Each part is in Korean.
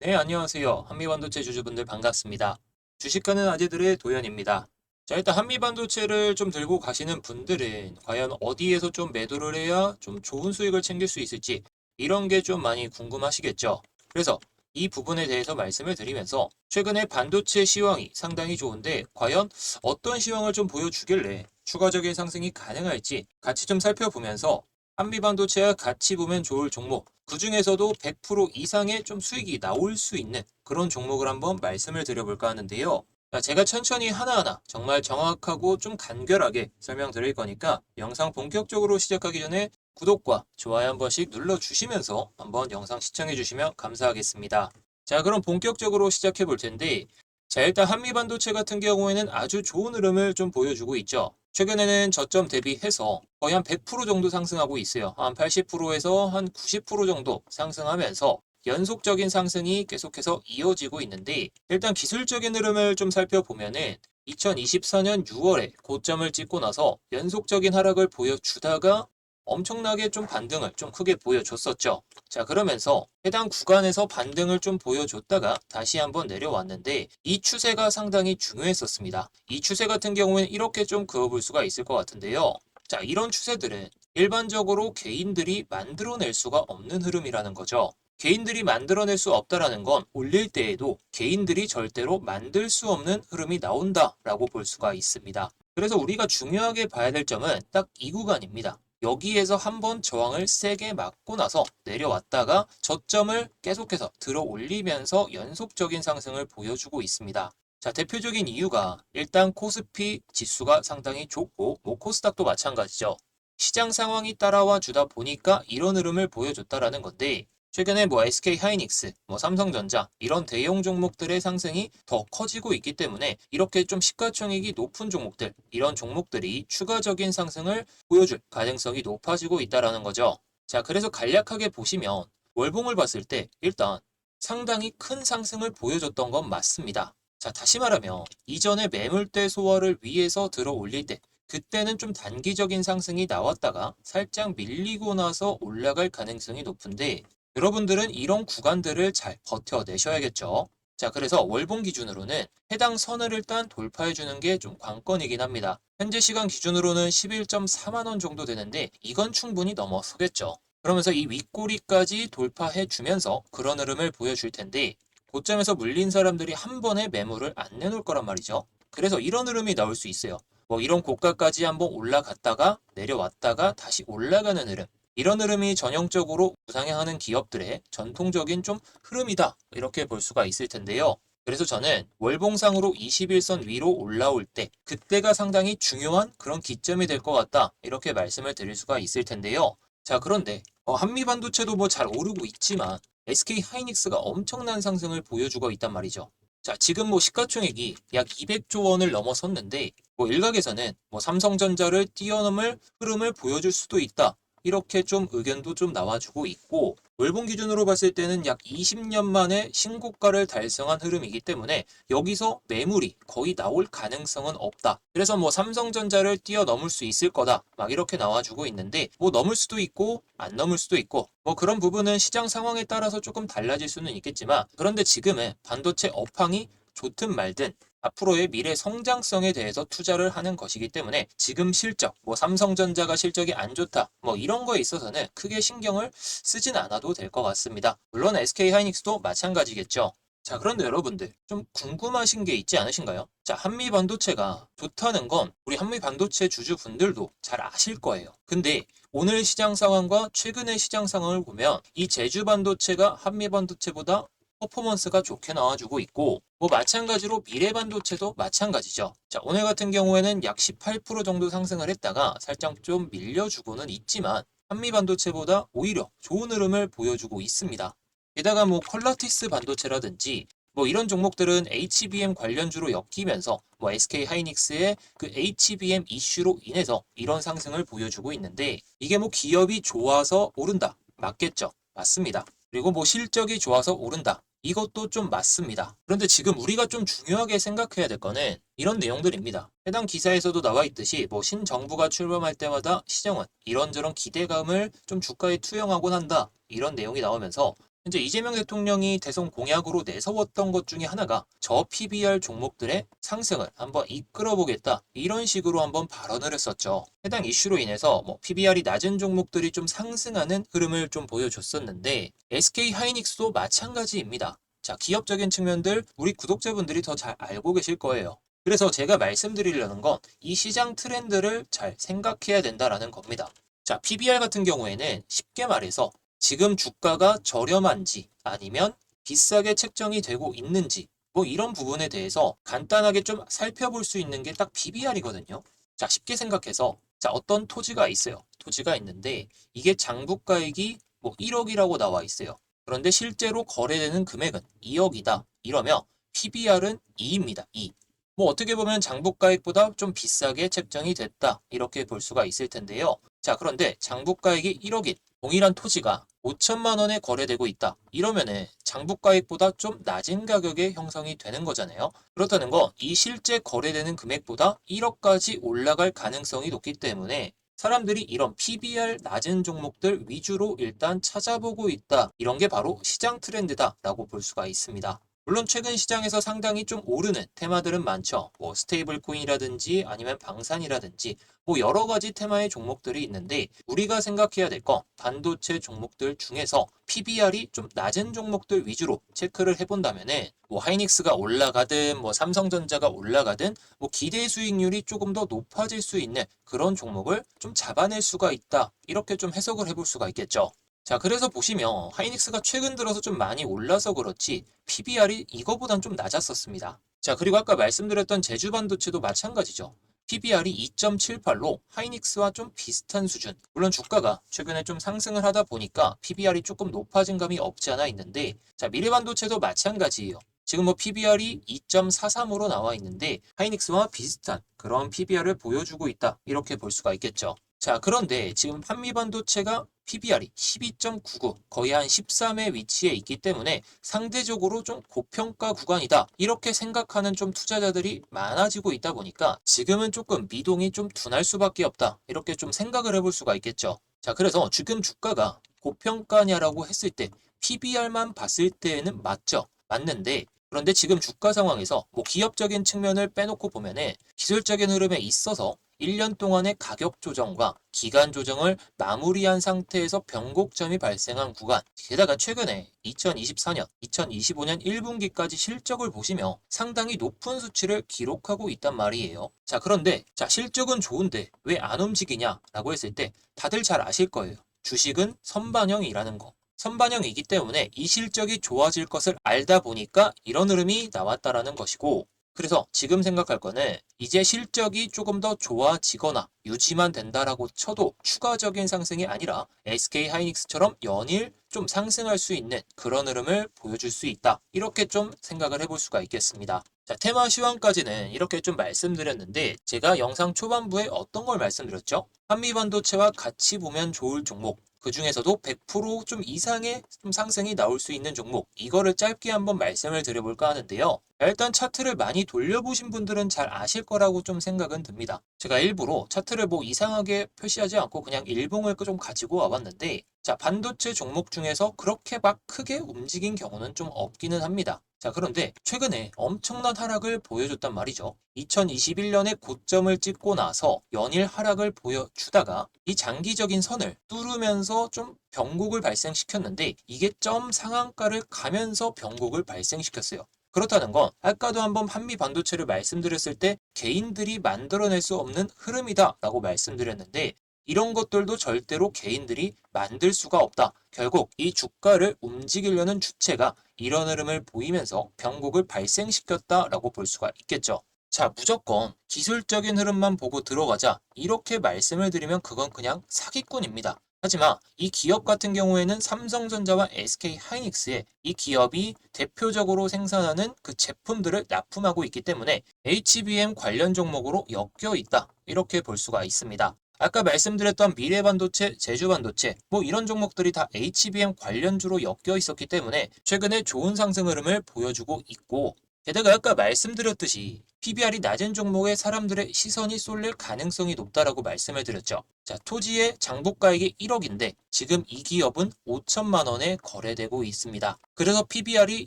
네, 안녕하세요. 한미반도체 주주분들 반갑습니다. 주식하는 아재들의 도현입니다. 자, 일단 한미반도체를 좀 들고 가시는 분들은 과연 어디에서 좀 매도를 해야 좀 좋은 수익을 챙길 수 있을지 이런 게 좀 많이 궁금하시겠죠. 그래서 이 부분에 대해서 말씀을 드리면서 최근에 반도체 시황이 상당히 좋은데 과연 어떤 시황을 좀 보여주길래 추가적인 상승이 가능할지 같이 좀 살펴보면서 한미반도체와 같이 보면 좋을 종목, 그 중에서도 100% 이상의 좀 수익이 나올 수 있는 그런 종목을 한번 말씀을 드려볼까 하는데요. 자, 제가 천천히 하나하나 정말 정확하고 좀 간결하게 설명드릴 거니까 영상 본격적으로 시작하기 전에 구독과 좋아요 한 번씩 눌러주시면서 한번 영상 시청해주시면 감사하겠습니다. 자, 그럼 본격적으로 시작해 볼 텐데, 자, 일단 한미 반도체 같은 경우에는 아주 좋은 흐름을 좀 보여주고 있죠. 최근에는 저점 대비해서 거의 한 100% 정도 상승하고 있어요. 한 80%에서 한 90% 정도 상승하면서 연속적인 상승이 계속해서 이어지고 있는데 일단 기술적인 흐름을 좀 살펴보면은 2024년 6월에 고점을 찍고 나서 연속적인 하락을 보여주다가 엄청나게 좀 반등을 좀 크게 보여줬었죠. 자, 그러면서 해당 구간에서 반등을 좀 보여줬다가 다시 한번 내려왔는데 이 추세가 상당히 중요했었습니다. 이 추세 같은 경우에는 이렇게 좀 그어볼 수가 있을 것 같은데요. 자, 이런 추세들은 일반적으로 개인들이 만들어낼 수가 없는 흐름이라는 거죠. 개인들이 만들어낼 수 없다라는 건 올릴 때에도 개인들이 절대로 만들 수 없는 흐름이 나온다라고 볼 수가 있습니다. 그래서 우리가 중요하게 봐야 될 점은 딱 이 구간입니다. 여기에서 한번 저항을 세게 맞고 나서 내려왔다가 저점을 계속해서 들어 올리면서 연속적인 상승을 보여주고 있습니다. 자, 대표적인 이유가 일단 코스피 지수가 상당히 좋고 뭐 코스닥도 마찬가지죠. 시장 상황이 따라와 주다 보니까 이런 흐름을 보여줬다라는 건데 최근에 뭐 SK 하이닉스, 뭐 삼성전자 이런 대형 종목들의 상승이 더 커지고 있기 때문에 이렇게 좀 시가총액이 높은 종목들, 이런 종목들이 추가적인 상승을 보여줄 가능성이 높아지고 있다라는 거죠. 자, 그래서 간략하게 보시면 월봉을 봤을 때 일단 상당히 큰 상승을 보여줬던 건 맞습니다. 자, 다시 말하면 이전에 매물대 소화를 위해서 들어 올릴 때 그때는 좀 단기적인 상승이 나왔다가 살짝 밀리고 나서 올라갈 가능성이 높은데 여러분들은 이런 구간들을 잘 버텨내셔야겠죠. 자, 그래서 월봉 기준으로는 해당 선을 일단 돌파해 주는 게 좀 관건이긴 합니다. 현재 시간 기준으로는 11.4만 원 정도 되는데 이건 충분히 넘어서겠죠. 그러면서 이 윗꼬리까지 돌파해 주면서 그런 흐름을 보여줄 텐데 고점에서 물린 사람들이 한 번에 매물을 안 내놓을 거란 말이죠. 그래서 이런 흐름이 나올 수 있어요. 뭐 이런 고가까지 한번 올라갔다가 내려왔다가 다시 올라가는 흐름. 이런 흐름이 전형적으로 우상향하는 기업들의 전통적인 좀 흐름이다. 이렇게 볼 수가 있을 텐데요. 그래서 저는 월봉상으로 21선 위로 올라올 때 그때가 상당히 중요한 그런 기점이 될 것 같다. 이렇게 말씀을 드릴 수가 있을 텐데요. 자, 그런데 어, 한미 반도체도 뭐 잘 오르고 있지만 SK 하이닉스가 엄청난 상승을 보여주고 있단 말이죠. 자, 지금 뭐 시가총액이 약 200조 원을 넘어섰는데 뭐 일각에서는 뭐 삼성전자를 뛰어넘을 흐름을 보여줄 수도 있다. 이렇게 좀 의견도 좀 나와주고 있고 월봉 기준으로 봤을 때는 약 20년 만에 신고가를 달성한 흐름이기 때문에 여기서 매물이 거의 나올 가능성은 없다. 그래서 뭐 삼성전자를 뛰어넘을 수 있을 거다. 막 이렇게 나와주고 있는데 뭐 넘을 수도 있고 안 넘을 수도 있고 뭐 그런 부분은 시장 상황에 따라서 조금 달라질 수는 있겠지만 그런데 지금은 반도체 업황이 좋든 말든 앞으로의 미래 성장성에 대해서 투자를 하는 것이기 때문에 지금 실적, 뭐 삼성전자가 실적이 안 좋다, 뭐 이런 거에 있어서는 크게 신경을 쓰진 않아도 될 것 같습니다. 물론 SK 하이닉스도 마찬가지겠죠. 자, 그런데 여러분들 좀 궁금하신 게 있지 않으신가요? 자, 한미 반도체가 좋다는 건 우리 한미 반도체 주주분들도 잘 아실 거예요. 근데 오늘 시장 상황과 최근의 시장 상황을 보면 이 제주 반도체가 한미 반도체보다 퍼포먼스가 좋게 나와주고 있고 뭐 마찬가지로 미래 반도체도 마찬가지죠. 자 오늘 같은 경우에는 약 18% 정도 상승을 했다가 살짝 좀 밀려주고는 있지만 한미 반도체보다 오히려 좋은 흐름을 보여주고 있습니다. 게다가 뭐 퀄라티스 반도체라든지 뭐 이런 종목들은 HBM 관련주로 엮이면서 뭐 SK 하이닉스의 그 HBM 이슈로 인해서 이런 상승을 보여주고 있는데 이게 뭐 기업이 좋아서 오른다 맞겠죠 맞습니다 그리고 뭐 실적이 좋아서 오른다 이것도 좀 맞습니다. 그런데 지금 우리가 좀 중요하게 생각해야 될 거는 이런 내용들입니다. 해당 기사에서도 나와 있듯이 뭐 신정부가 출범할 때마다 시장은 이런저런 기대감을 좀 주가에 투영하곤 한다. 이런 내용이 나오면서 현재 이재명 대통령이 대선 공약으로 내세웠던 것 중에 하나가 저 PBR 종목들의 상승을 한번 이끌어 보겠다 이런 식으로 한번 발언을 했었죠. 해당 이슈로 인해서 뭐 PBR이 낮은 종목들이 좀 상승하는 흐름을 좀 보여줬었는데 SK 하이닉스도 마찬가지입니다. 자, 기업적인 측면들 우리 구독자분들이 더 잘 알고 계실 거예요. 그래서 제가 말씀드리려는 건 이 시장 트렌드를 잘 생각해야 된다라는 겁니다. 자, PBR 같은 경우에는 쉽게 말해서 지금 주가가 저렴한지 아니면 비싸게 책정이 되고 있는지 뭐 이런 부분에 대해서 간단하게 좀 살펴볼 수 있는 게딱 PBR이거든요. 자, 쉽게 생각해서 자, 어떤 토지가 있어요. 토지가 있는데 이게 장부가액이 뭐 1억이라고 나와 있어요. 그런데 실제로 거래되는 금액은 2억이다. 이러면 PBR은 2입니다. 2. 뭐 어떻게 보면 장부가액보다 좀 비싸게 책정이 됐다. 이렇게 볼 수가 있을 텐데요. 자, 그런데 장부가액이 1억인 동일한 토지가 5천만 원에 거래되고 있다. 이러면은 장부가액보다 좀 낮은 가격에 형성이 되는 거잖아요. 그렇다는 건 이 실제 거래되는 금액보다 1억까지 올라갈 가능성이 높기 때문에 사람들이 이런 PBR 낮은 종목들 위주로 일단 찾아보고 있다. 이런 게 바로 시장 트렌드다라고 볼 수가 있습니다. 물론 최근 시장에서 상당히 좀 오르는 테마들은 많죠. 뭐 스테이블 코인이라든지 아니면 방산이라든지 뭐 여러 가지 테마의 종목들이 있는데 우리가 생각해야 될 건 반도체 종목들 중에서 PBR이 좀 낮은 종목들 위주로 체크를 해본다면은 뭐 하이닉스가 올라가든 뭐 삼성전자가 올라가든 뭐 기대 수익률이 조금 더 높아질 수 있는 그런 종목을 좀 잡아낼 수가 있다. 이렇게 좀 해석을 해볼 수가 있겠죠. 자, 그래서 보시면 하이닉스가 최근 들어서 좀 많이 올라서 그렇지 PBR이 이거보단 좀 낮았었습니다. 자, 그리고 아까 말씀드렸던 제주 반도체도 마찬가지죠. PBR이 2.78로 하이닉스와 좀 비슷한 수준. 물론 주가가 최근에 좀 상승을 하다 보니까 PBR이 조금 높아진 감이 없지 않아 있는데, 자, 미래반도체도 마찬가지예요. 지금 뭐 PBR이 2.43으로 나와 있는데 하이닉스와 비슷한 그런 PBR을 보여주고 있다. 이렇게 볼 수가 있겠죠. 자, 그런데 지금 한미반도체가 PBR이 12.99, 거의 한 13의 위치에 있기 때문에 상대적으로 좀 고평가 구간이다. 이렇게 생각하는 좀 투자자들이 많아지고 있다 보니까 지금은 조금 미동이 좀 둔할 수밖에 없다. 이렇게 좀 생각을 해볼 수가 있겠죠. 자, 그래서 지금 주가가 고평가냐라고 했을 때 PBR만 봤을 때에는 맞죠. 맞는데 그런데 지금 주가 상황에서 뭐 기업적인 측면을 빼놓고 보면은 기술적인 흐름에 있어서 1년 동안의 가격 조정과 기간 조정을 마무리한 상태에서 변곡점이 발생한 구간. 게다가 최근에 2024년, 2025년 1분기까지 실적을 보시며 상당히 높은 수치를 기록하고 있단 말이에요. 자, 그런데 자, 실적은 좋은데 왜 안 움직이냐라고 했을 때 다들 잘 아실 거예요. 주식은 선반영이라는 거. 선반영이기 때문에 이 실적이 좋아질 것을 알다 보니까 이런 흐름이 나왔다라는 것이고 그래서 지금 생각할 거는 이제 실적이 조금 더 좋아지거나 유지만 된다라고 쳐도 추가적인 상승이 아니라 SK 하이닉스처럼 연일 좀 상승할 수 있는 그런 흐름을 보여줄 수 있다. 이렇게 좀 생각을 해볼 수가 있겠습니다. 자, 테마 시황까지는 이렇게 좀 말씀드렸는데 제가 영상 초반부에 어떤 걸 말씀드렸죠? 한미반도체와 같이 보면 좋을 종목 그 중에서도 100%좀 이상의 좀 상승이 나올 수 있는 종목 이거를 짧게 한번 말씀을 드려볼까 하는데요. 일단 차트를 많이 돌려보신 분들은 잘 아실 거라고 좀 생각은 듭니다. 제가 일부러 차트를 뭐 이상하게 표시하지 않고 그냥 일봉을 좀 가지고 와봤는데 자 반도체 종목 중에서 그렇게 막 크게 움직인 경우는 좀 없기는 합니다. 자, 그런데 최근에 엄청난 하락을 보여줬단 말이죠. 2021년에 고점을 찍고 나서 연일 하락을 보여주다가 이 장기적인 선을 뚫으면서 좀 변곡을 발생시켰는데 이게 점 상한가를 가면서 변곡을 발생시켰어요. 그렇다는 건 아까도 한번 한미 반도체를 말씀드렸을 때 개인들이 만들어낼 수 없는 흐름이다 라고 말씀드렸는데 이런 것들도 절대로 개인들이 만들 수가 없다. 결국 이 주가를 움직이려는 주체가 이런 흐름을 보이면서 변곡을 발생시켰다라고 볼 수가 있겠죠. 자, 무조건 기술적인 흐름만 보고 들어가자. 이렇게 말씀을 드리면 그건 그냥 사기꾼입니다. 하지만 이 기업 같은 경우에는 삼성전자와 SK 하이닉스의 이 기업이 대표적으로 생산하는 그 제품들을 납품하고 있기 때문에 HBM 관련 종목으로 엮여 있다. 이렇게 볼 수가 있습니다. 아까 말씀드렸던 미래반도체, 제주반도체 뭐 이런 종목들이 다 HBM 관련주로 엮여 있었기 때문에 최근에 좋은 상승 흐름을 보여주고 있고 게다가 아까 말씀드렸듯이 PBR이 낮은 종목에 사람들의 시선이 쏠릴 가능성이 높다라고 말씀을 드렸죠. 자, 토지의 장부가액이 1억인데 지금 이 기업은 5천만 원에 거래되고 있습니다. 그래서 PBR이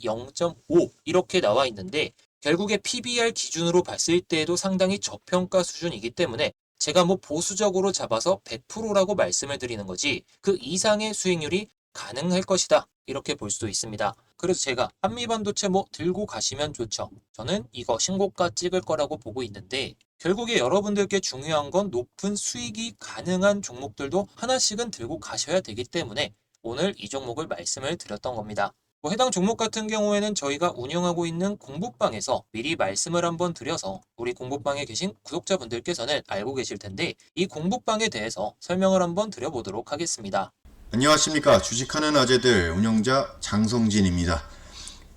0.5 이렇게 나와 있는데 결국에 PBR 기준으로 봤을 때에도 상당히 저평가 수준이기 때문에 제가 뭐 보수적으로 잡아서 100%라고 말씀을 드리는 거지 그 이상의 수익률이 가능할 것이다. 이렇게 볼 수도 있습니다. 그래서 제가 한미반도체 뭐 들고 가시면 좋죠. 저는 이거 신고가 찍을 거라고 보고 있는데 결국에 여러분들께 중요한 건 높은 수익이 가능한 종목들도 하나씩은 들고 가셔야 되기 때문에 오늘 이 종목을 말씀을 드렸던 겁니다. 뭐 해당 종목 같은 경우에는 저희가 운영하고 있는 공부방에서 미리 말씀을 한번 드려서 우리 공부방에 계신 구독자분들께서는 알고 계실 텐데 이 공부방에 대해서 설명을 한번 드려보도록 하겠습니다. 안녕하십니까 주식하는 아재들 운영자 장성진입니다.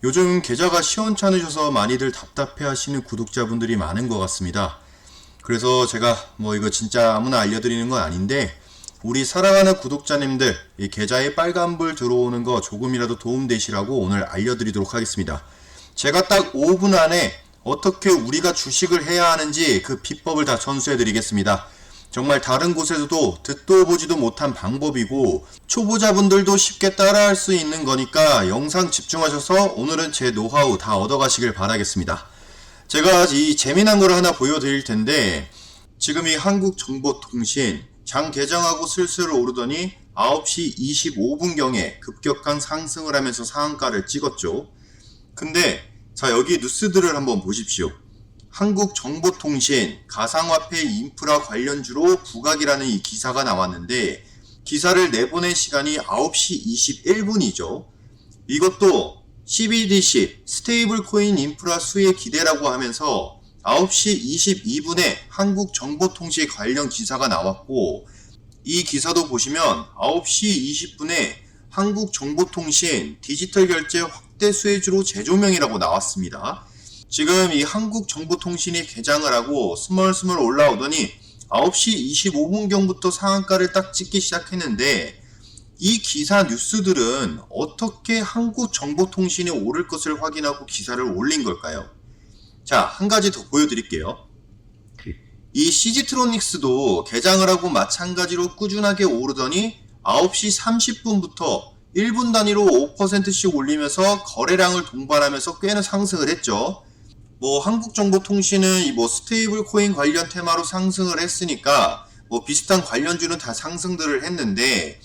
요즘 계좌가 시원찮으셔서 많이들 답답해 하시는 구독자분들이 많은 것 같습니다. 그래서 제가 뭐 이거 진짜 아무나 알려드리는 건 아닌데 우리 사랑하는 구독자님들 이 계좌에 빨간불 들어오는 거 조금이라도 도움되시라고 오늘 알려드리도록 하겠습니다. 제가 딱 5분 안에 어떻게 우리가 주식을 해야 하는지 그 비법을 다 전수해 드리겠습니다. 정말 다른 곳에서도 듣도 보지도 못한 방법이고 초보자분들도 쉽게 따라할 수 있는 거니까 영상 집중하셔서 오늘은 제 노하우 다 얻어가시길 바라겠습니다. 제가 이 재미난 걸 하나 보여드릴 텐데 지금 이 한국정보통신 장 개장하고 슬슬 오르더니 9시 25분경에 급격한 상승을 하면서 상한가를 찍었죠. 근데 자 여기 뉴스들을 한번 보십시오. 한국정보통신 가상화폐 인프라 관련주로 부각이라는 이 기사가 나왔는데 기사를 내보낸 시간이 9시 21분이죠. 이것도 CBDC 스테이블 코인 인프라 수혜 기대라고 하면서 9시 22분에 한국정보통신 관련 기사가 나왔고 이 기사도 보시면 9시 20분에 한국정보통신 디지털 결제 확대 수혜주로 재조명이라고 나왔습니다. 지금 이 한국정보통신이 개장을 하고 스멀스멀 올라오더니 9시 25분경부터 상한가를 딱 찍기 시작했는데 이 기사 뉴스들은 어떻게 한국정보통신이 오를 것을 확인하고 기사를 올린 걸까요? 자, 한 가지 더 보여드릴게요. 이 CG트로닉스도 개장을 하고 마찬가지로 꾸준하게 오르더니 9시 30분부터 1분 단위로 5%씩 올리면서 거래량을 동반하면서 꽤나 상승을 했죠. 뭐 한국정보통신은 이 뭐 스테이블 코인 관련 테마로 상승을 했으니까 뭐 비슷한 관련주는 다 상승들을 했는데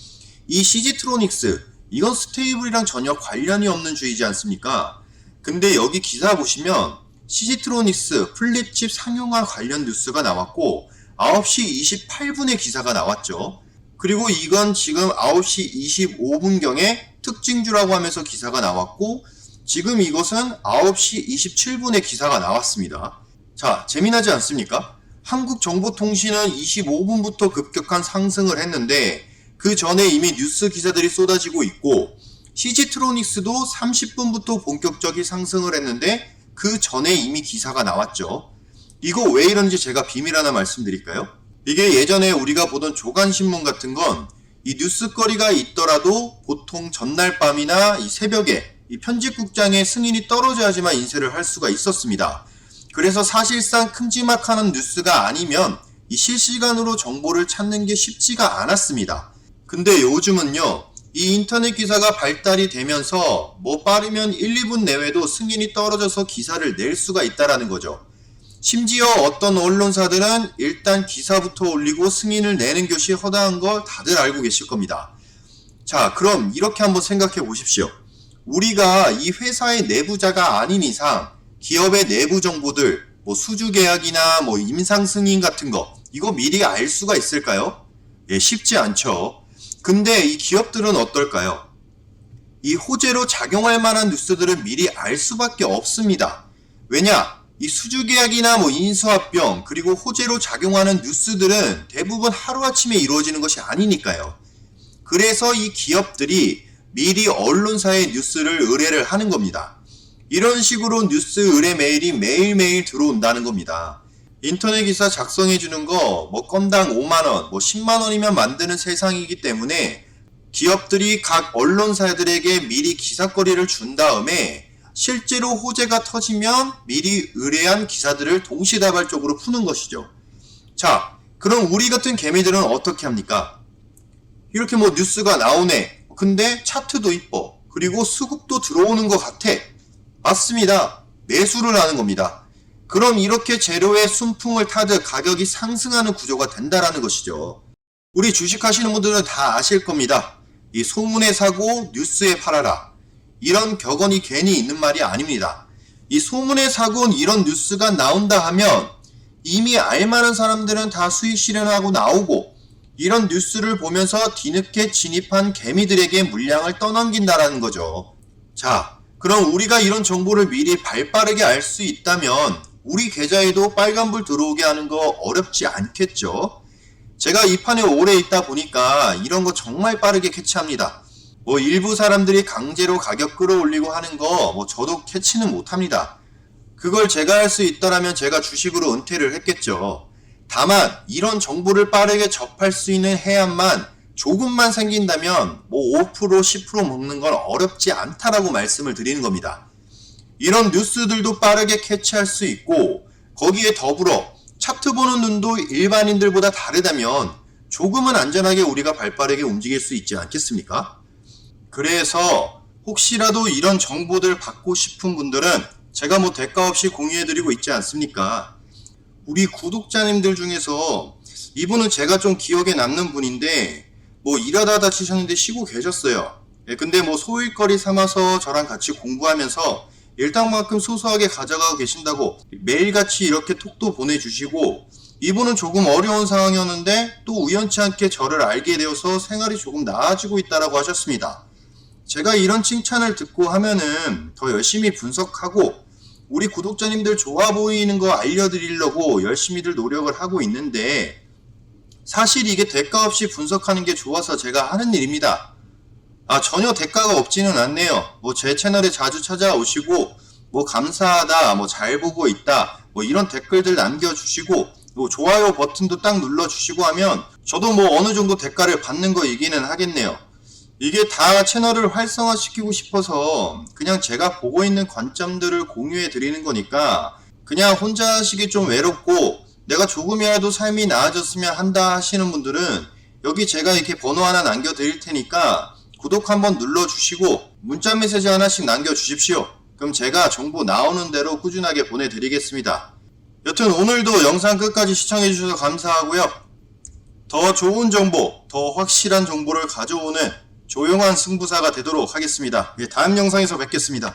이 CG트로닉스 이건 스테이블이랑 전혀 관련이 없는 주이지 않습니까? 근데 여기 기사 보시면 CG트로닉스 플립칩 상용화 관련 뉴스가 나왔고 9시 28분에 기사가 나왔죠. 그리고 이건 지금 9시 25분경에 특징주라고 하면서 기사가 나왔고 지금 이것은 9시 27분에 기사가 나왔습니다. 자, 재미나지 않습니까? 한국정보통신은 25분부터 급격한 상승을 했는데 그 전에 이미 뉴스 기사들이 쏟아지고 있고 CG트로닉스도 30분부터 본격적인 상승을 했는데 그 전에 이미 기사가 나왔죠. 이거 왜 이런지 제가 비밀 하나 말씀드릴까요? 이게 예전에 우리가 보던 조간신문 같은 건 이 뉴스거리가 있더라도 보통 전날 밤이나 이 새벽에 이 편집국장의 승인이 떨어져야지만 인쇄를 할 수가 있었습니다. 그래서 사실상 큼지막하는 뉴스가 아니면 이 실시간으로 정보를 찾는 게 쉽지가 않았습니다. 근데 요즘은요, 이 인터넷 기사가 발달이 되면서 뭐 빠르면 1, 2분 내외도 승인이 떨어져서 기사를 낼 수가 있다라는 거죠. 심지어 어떤 언론사들은 일단 기사부터 올리고 승인을 내는 것이 허다한 걸 다들 알고 계실 겁니다. 자, 그럼 이렇게 한번 생각해 보십시오. 우리가 이 회사의 내부자가 아닌 이상 기업의 내부 정보들, 뭐 수주 계약이나 뭐 임상 승인 같은 거, 이거 미리 알 수가 있을까요? 예, 쉽지 않죠. 근데 이 기업들은 어떨까요? 이 호재로 작용할 만한 뉴스들은 미리 알 수밖에 없습니다. 왜냐? 이 수주 계약이나 뭐 인수합병 그리고 호재로 작용하는 뉴스들은 대부분 하루아침에 이루어지는 것이 아니니까요. 그래서 이 기업들이 미리 언론사의 뉴스를 의뢰를 하는 겁니다. 이런 식으로 뉴스 의뢰 메일이 매일매일 들어온다는 겁니다. 인터넷 기사 작성해 주는 거 뭐 건당 5만 원, 뭐 10만 원이면 만드는 세상이기 때문에 기업들이 각 언론사들에게 미리 기사거리를 준 다음에 실제로 호재가 터지면 미리 의뢰한 기사들을 동시다발적으로 푸는 것이죠. 자, 그럼 우리 같은 개미들은 어떻게 합니까? 이렇게 뭐 뉴스가 나오네. 근데 차트도 이뻐. 그리고 수급도 들어오는 것 같아. 맞습니다. 매수를 하는 겁니다. 그럼 이렇게 재료의 순풍을 타듯 가격이 상승하는 구조가 된다라는 것이죠. 우리 주식 하시는 분들은 다 아실 겁니다. 이 소문에 사고 뉴스에 팔아라. 이런 격언이 괜히 있는 말이 아닙니다. 이 소문에 사고 이런 뉴스가 나온다 하면 이미 알만한 사람들은 다 수익 실현하고 나오고 이런 뉴스를 보면서 뒤늦게 진입한 개미들에게 물량을 떠넘긴다라는 거죠. 자, 그럼 우리가 이런 정보를 미리 발빠르게 알 수 있다면 우리 계좌에도 빨간불 들어오게 하는 거 어렵지 않겠죠? 제가 이 판에 오래 있다 보니까 이런 거 정말 빠르게 캐치합니다. 뭐 일부 사람들이 강제로 가격 끌어올리고 하는 거 뭐 저도 캐치는 못합니다. 그걸 제가 할 수 있더라면 제가 주식으로 은퇴를 했겠죠. 다만 이런 정보를 빠르게 접할 수 있는 해안만 조금만 생긴다면 뭐 5% 10% 먹는 건 어렵지 않다라고 말씀을 드리는 겁니다. 이런 뉴스들도 빠르게 캐치할 수 있고 거기에 더불어 차트 보는 눈도 일반인들보다 다르다면 조금은 안전하게 우리가 발빠르게 움직일 수 있지 않겠습니까? 그래서 혹시라도 이런 정보들 받고 싶은 분들은 제가 뭐 대가 없이 공유해드리고 있지 않습니까? 우리 구독자님들 중에서 이분은 제가 좀 기억에 남는 분인데 뭐 일하다 다치셨는데 쉬고 계셨어요. 예, 근데 뭐 소일거리 삼아서 저랑 같이 공부하면서 일당만큼 소소하게 가져가고 계신다고 매일같이 이렇게 톡도 보내주시고 이분은 조금 어려운 상황이었는데 또 우연치 않게 저를 알게 되어서 생활이 조금 나아지고 있다라고 하셨습니다. 제가 이런 칭찬을 듣고 하면은 더 열심히 분석하고 우리 구독자님들 좋아 보이는 거 알려드리려고 열심히들 노력을 하고 있는데 사실 이게 대가 없이 분석하는 게 좋아서 제가 하는 일입니다. 아, 전혀 대가가 없지는 않네요. 뭐 제 채널에 자주 찾아오시고 뭐 감사하다, 뭐 잘 보고 있다, 뭐 이런 댓글들 남겨주시고 뭐 좋아요 버튼도 딱 눌러주시고 하면 저도 뭐 어느 정도 대가를 받는 거이기는 하겠네요. 이게 다 채널을 활성화시키고 싶어서 그냥 제가 보고 있는 관점들을 공유해 드리는 거니까 그냥 혼자 하시기 좀 외롭고 내가 조금이라도 삶이 나아졌으면 한다 하시는 분들은 여기 제가 이렇게 번호 하나 남겨 드릴 테니까 구독 한번 눌러 주시고 문자 메시지 하나씩 남겨 주십시오. 그럼 제가 정보 나오는 대로 꾸준하게 보내 드리겠습니다. 여튼 오늘도 영상 끝까지 시청해 주셔서 감사하고요. 더 좋은 정보, 더 확실한 정보를 가져오는 조용한 승부사가 되도록 하겠습니다. 예, 다음 영상에서 뵙겠습니다.